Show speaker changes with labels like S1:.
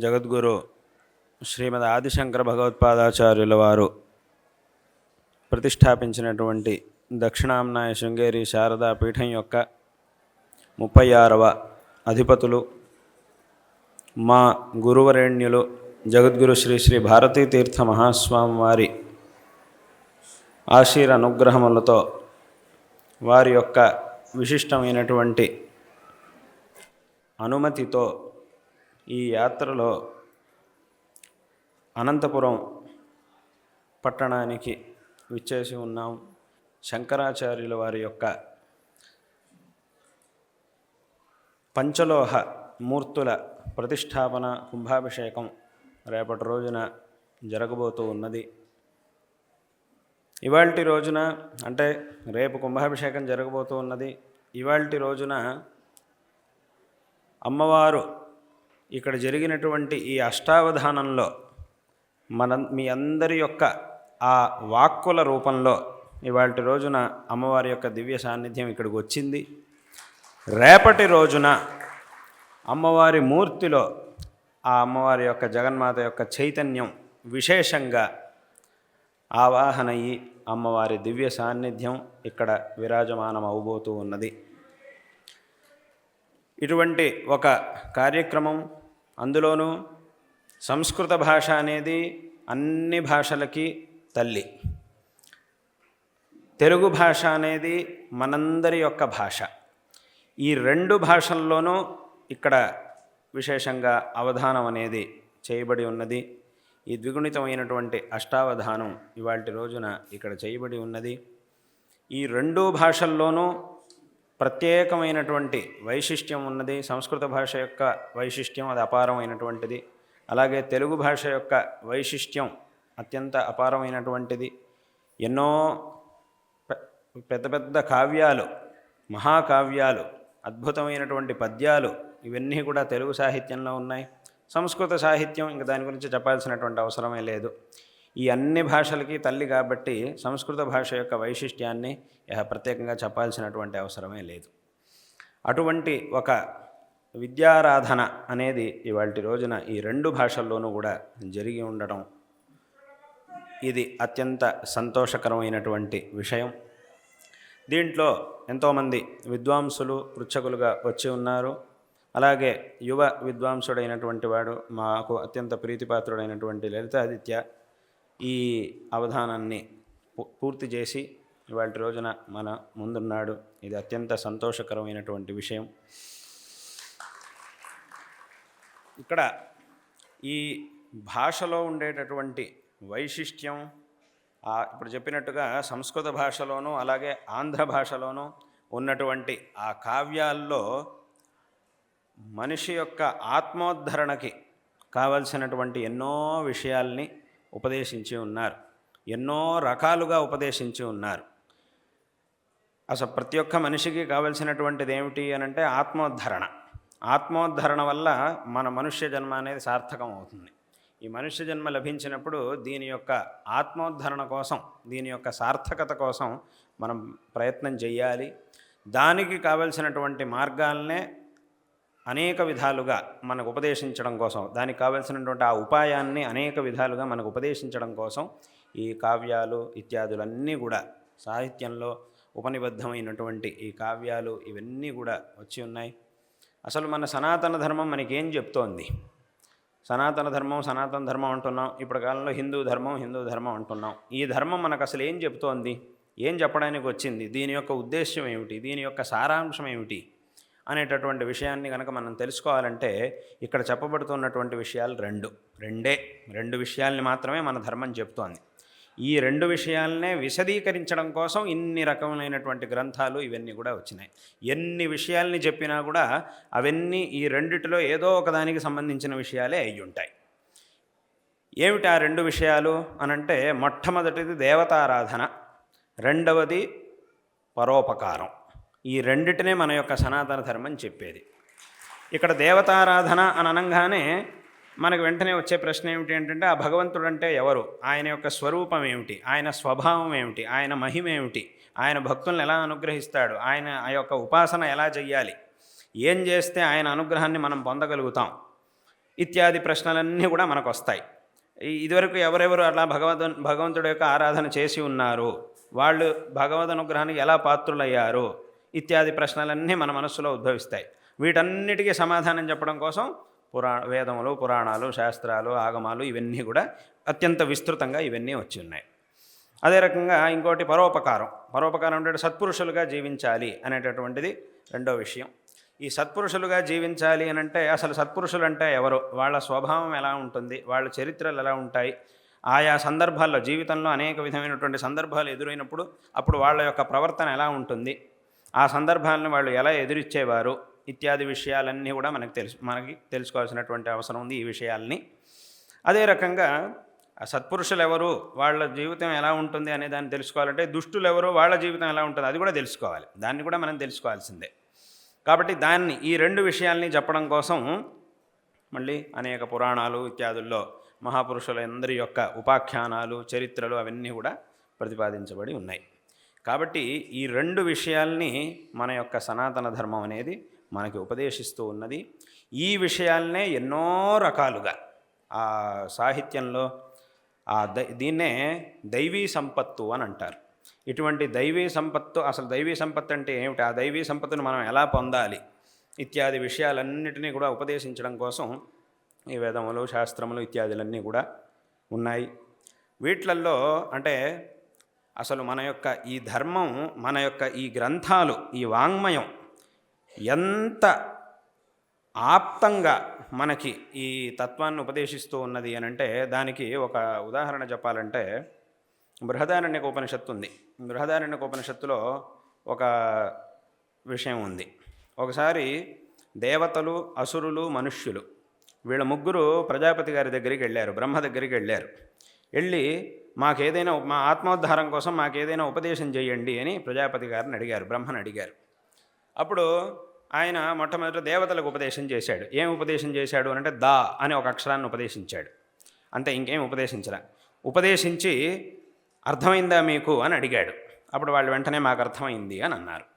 S1: జగద్గురు శ్రీమద్ ఆదిశంకర భగవత్పాదాచార్యుల వారు ప్రతిష్టాపించినటువంటి దక్షిణాంనాయ శృంగేరి శారదా పీఠం యొక్క ముప్పై ఆరవ అధిపతులు మా గురువరేణ్యులు జగద్గురు శ్రీ శ్రీ భారతీ తీర్థ మహాస్వామి వారి ఆశీర్ అనుగ్రహములతో వారి యొక్క విశిష్టమైనటువంటి అనుమతితో ఈ యాత్రలో అనంతపురం పట్టణానికి విచ్చేసి ఉన్నాం. శంకరాచార్యుల వారి యొక్క పంచలోహ మూర్తుల ప్రతిష్టాపన కుంభాభిషేకం రేపటి రోజున జరగబోతూ ఉన్నది. ఇవాల్టి రోజున అంటే రేపు కుంభాభిషేకం జరగబోతూ ఉన్నది. ఇవాళ్టి రోజున అమ్మవారు ఇక్కడ జరిగినటువంటి ఈ అష్టావధానంలో మన మీ అందరి యొక్క ఆ వాక్కుల రూపంలో ఇవాళ రోజున అమ్మవారి యొక్క దివ్య సాన్నిధ్యం ఇక్కడికి వచ్చింది. రేపటి రోజున అమ్మవారి మూర్తిలో ఆ అమ్మవారి యొక్క జగన్మాత యొక్క చైతన్యం విశేషంగా ఆవాహనయ్యి అమ్మవారి దివ్య సాన్నిధ్యం ఇక్కడ విరాజమానం అవబోతూ ఉన్నది. ఇటువంటి ఒక కార్యక్రమం అందులోనూ సంస్కృత భాష అనేది అన్ని భాషలకి తల్లి. తెలుగు భాష అనేది మనందరి యొక్క భాష. ఈ రెండు భాషల్లోనూ ఇక్కడ విశేషంగా అవధానం అనేది చేయబడి ఉన్నది. ఈ ద్విగుణితమైనటువంటి అష్టావధానం ఇవాటి రోజున ఇక్కడ చేయబడి ఉన్నది. ఈ రెండు భాషల్లోనూ ప్రత్యేకమైనటువంటి వైశిష్ట్యం ఉన్నది. సంస్కృత భాష యొక్క వైశిష్ట్యం అది అపారమైనటువంటిది. అలాగే తెలుగు భాష యొక్క వైశిష్ట్యం అత్యంత అపారమైనటువంటిది. ఎన్నో పెద్ద పెద్ద కావ్యాలు మహాకావ్యాలు అద్భుతమైనటువంటి పద్యాలు ఇవన్నీ కూడా తెలుగు సాహిత్యంలో ఉన్నాయి. సంస్కృత సాహిత్యం ఇంకా దాని గురించి చెప్పాల్సినటువంటి అవసరమే లేదు. ఈ అన్ని భాషలకి తల్లి కాబట్టి సంస్కృత భాష యొక్క వైశిష్ట్యాన్ని ప్రత్యేకంగా చెప్పాల్సినటువంటి అవసరమే లేదు. అటువంటి ఒక విద్యారాధన అనేది ఇవాటి రోజున ఈ రెండు భాషల్లోనూ కూడా జరిగి ఉండడం ఇది అత్యంత సంతోషకరమైనటువంటి విషయం. దీంట్లో ఎంతోమంది విద్వాంసులు పృచ్ఛకులుగా వచ్చి ఉన్నారు. అలాగే యువ విద్వాంసుడైనటువంటి వాడు మాకు అత్యంత ప్రీతిపాత్రుడైనటువంటి లలితాదిత్య ఈ అవధానాన్ని పూర్తి చేసి ఇవాళ రోజున మన ముందున్నాడు. ఇది అత్యంత సంతోషకరమైనటువంటి విషయం. ఇక్కడ ఈ భాషలో ఉండేటటువంటి వైశిష్ట్యం ఇప్పుడు చెప్పినట్టుగా సంస్కృత భాషలోనూ అలాగే ఆంధ్ర భాషలోనూ ఉన్నటువంటి ఆ కావ్యాల్లో మనిషి యొక్క ఆత్మోద్ధరణకి కావలసినటువంటి ఎన్నో విషయాల్ని ఉపదేశించి ఉన్నారు. ఎన్నో రకాలుగా ఉపదేశించి ఉన్నారు. అసలు ప్రతి ఒక్క మనిషికి కావలసినటువంటిది ఏమిటి అని అంటే ఆత్మోద్ధరణ. ఆత్మోద్ధరణ వల్ల మన మనుష్య జన్మ అనేది సార్థకం అవుతుంది. ఈ మనుష్య జన్మ లభించినప్పుడు దీని యొక్క ఆత్మోద్ధరణ కోసం దీని యొక్క సార్థకత కోసం మనం ప్రయత్నం చేయాలి. దానికి కావలసినటువంటి మార్గాలనే అనేక విధాలుగా మనకు ఉపదేశించడం కోసం దానికి కావలసినటువంటి ఆ ఉపాయాన్ని అనేక విధాలుగా మనకు ఉపదేశించడం కోసం ఈ కావ్యాలు ఇత్యాదులన్నీ కూడా సాహిత్యంలో ఉపనిబద్ధమైనటువంటి ఈ కావ్యాలు ఇవన్నీ కూడా వచ్చి ఉన్నాయి. అసలు మన సనాతన ధర్మం మనకేం చెప్తోంది? సనాతన ధర్మం సనాతన ధర్మం అంటున్నాం. ఇప్పుడు కాలంలో హిందూ ధర్మం హిందూ ధర్మం అంటున్నాం. ఈ ధర్మం మనకు అసలు ఏం చెప్తోంది? ఏం చెప్పడానికి వచ్చింది? దీని యొక్క ఉద్దేశ్యం ఏమిటి? దీని యొక్క సారాంశం ఏమిటి? అనేటటువంటి విషయాన్ని కనుక మనం తెలుసుకోవాలంటే ఇక్కడ చెప్పబడుతున్నటువంటి విషయాలు రెండు. రెండే. రెండు విషయాల్ని మాత్రమే మన ధర్మం చెప్తోంది. ఈ రెండు విషయాలనే విశదీకరించడం కోసం ఇన్ని రకములైనటువంటి గ్రంథాలు ఇవన్నీ కూడా వచ్చినాయి. ఎన్ని విషయాల్ని చెప్పినా కూడా అవన్నీ ఈ రెండిటిలో ఏదో ఒకదానికి సంబంధించిన విషయాలే అయి ఉంటాయి ఏమిటి ఆ రెండు విషయాలు అనంటే మొట్టమొదటిది దేవతారాధన రెండవది పరోపకారం. ఈ రెండిటినే మన యొక్క సనాతన ధర్మం చెప్పేది. ఇక్కడ దేవతారాధన అని అనగానే మనకు వెంటనే వచ్చే ప్రశ్న ఏమిటి ఏంటంటే ఆ భగవంతుడు అంటే ఎవరు? ఆయన యొక్క స్వరూపం ఏమిటి? ఆయన స్వభావం ఏమిటి? ఆయన మహిమ ఏమిటి? ఆయన భక్తులను ఎలా అనుగ్రహిస్తాడు? ఆయన ఆ యొక్క ఉపాసన ఎలా చెయ్యాలి? ఏం చేస్తే ఆయన అనుగ్రహాన్ని మనం పొందగలుగుతాం? ఇత్యాది ప్రశ్నలన్నీ కూడా మనకు వస్తాయి ఇదివరకు ఎవరెవరు అలా భగవద్ భగవంతుడి యొక్క ఆరాధన చేసి ఉన్నారు? వాళ్ళు భగవద్ అనుగ్రహానికి ఎలా పాత్రులయ్యారు? ఇత్యాది ప్రశ్నలన్నీ మన మనస్సులో ఉద్భవిస్తాయి. వీటన్నిటికీ సమాధానం చెప్పడం కోసం పురా వేదములు పురాణాలు శాస్త్రాలు ఆగమాలు ఇవన్నీ కూడా అత్యంత విస్తృతంగా ఇవన్నీ వచ్చి ఉన్నాయి. అదే రకంగా ఇంకోటి పరోపకారం. పరోపకారం అంటే సత్పురుషులుగా జీవించాలి అనేటటువంటిది రెండో విషయం. ఈ సత్పురుషులుగా జీవించాలి అని అంటే అసలు సత్పురుషులు అంటే ఎవరు? వాళ్ళ స్వభావం ఎలా ఉంటుంది? వాళ్ళ చరిత్రలు ఎలా ఉంటాయి? ఆయా సందర్భాల్లో జీవితంలో అనేక విధమైనటువంటి సందర్భాలు ఎదురైనప్పుడు అప్పుడు వాళ్ళ యొక్క ప్రవర్తన ఎలా ఉంటుంది? ఆ సందర్భాలను వాళ్ళు ఎలా ఎదురిచ్చేవారు ఇత్యాది విషయాలన్నీ కూడా మనకు తెలుసు మనకి తెలుసుకోవాల్సినటువంటి అవసరం ఉంది ఈ విషయాల్ని. అదే రకంగా సత్పురుషులు ఎవరు వాళ్ళ జీవితం ఎలా ఉంటుంది అనే దాన్ని తెలుసుకోవాలంటే దుష్టులు ఎవరు వాళ్ళ జీవితం ఎలా ఉంటుంది అది కూడా తెలుసుకోవాలి. దాన్ని కూడా మనం తెలుసుకోవాల్సిందే. కాబట్టి దాన్ని ఈ రెండు విషయాల్ని చెప్పడం కోసం మళ్ళీ అనేక పురాణాలు ఇత్యాదుల్లో మహాపురుషులందరి యొక్క ఉపాఖ్యానాలు చరిత్రలు అవన్నీ కూడా ప్రతిపాదించబడి ఉన్నాయి. కాబట్టి ఈ రెండు విషయాల్ని మన యొక్క సనాతన ధర్మం అనేది మనకి ఉపదేశిస్తూ ఉన్నది. ఈ విషయాలనే ఎన్నో రకాలుగా ఆ సాహిత్యంలో ఆ దై దీన్నే దైవీ సంపత్తు అని అంటారు. ఇటువంటి దైవీ సంపత్తు అసలు దైవీ సంపత్తు అంటే ఏమిటి? ఆ దైవీ సంపత్తును మనం ఎలా పొందాలి? ఇత్యాది విషయాలన్నిటినీ కూడా ఉపదేశించడం కోసం ఈ వేదములు శాస్త్రములు ఇత్యాదులన్నీ కూడా ఉన్నాయి. వీటిలల్లో అంటే అసలు మన యొక్క ఈ ధర్మం మన యొక్క ఈ గ్రంథాలు ఈ వాంగ్మయం ఎంత ఆప్తంగా మనకి ఈ తత్వాన్ని ఉపదేశిస్తూ ఉన్నది అని అంటే దానికి ఒక ఉదాహరణ చెప్పాలంటే బృహదారణ్యక ఉపనిషత్తు ఉంది బృహదారణ్యక ఉపనిషత్తులో ఒక విషయం ఉంది. ఒకసారి దేవతలు అసురులు మనుష్యులు వీళ్ళ ముగ్గురు ప్రజాపతి గారి దగ్గరికి వెళ్ళారు బ్రహ్మ దగ్గరికి వెళ్ళారు. వెళ్ళి మాకేదైనా మా ఆత్మోద్ధారం కోసం మాకేదైనా ఉపదేశం చేయండి అని ప్రజాపతి గారిని అడిగారు బ్రహ్మను అడిగారు. అప్పుడు ఆయన మొట్టమొదట దేవతలకు ఉపదేశం చేశాడు. ఏం ఉపదేశం చేశాడు అని అంటే దా అని ఒక అక్షరాన్ని ఉపదేశించాడు. అంతే ఇంకేం ఉపదేశించరా ఉపదేశించి అర్థమైందా మీకు అని అడిగాడు. అప్పుడు వాళ్ళు వెంటనే మాకు అర్థమైంది అని అన్నారు.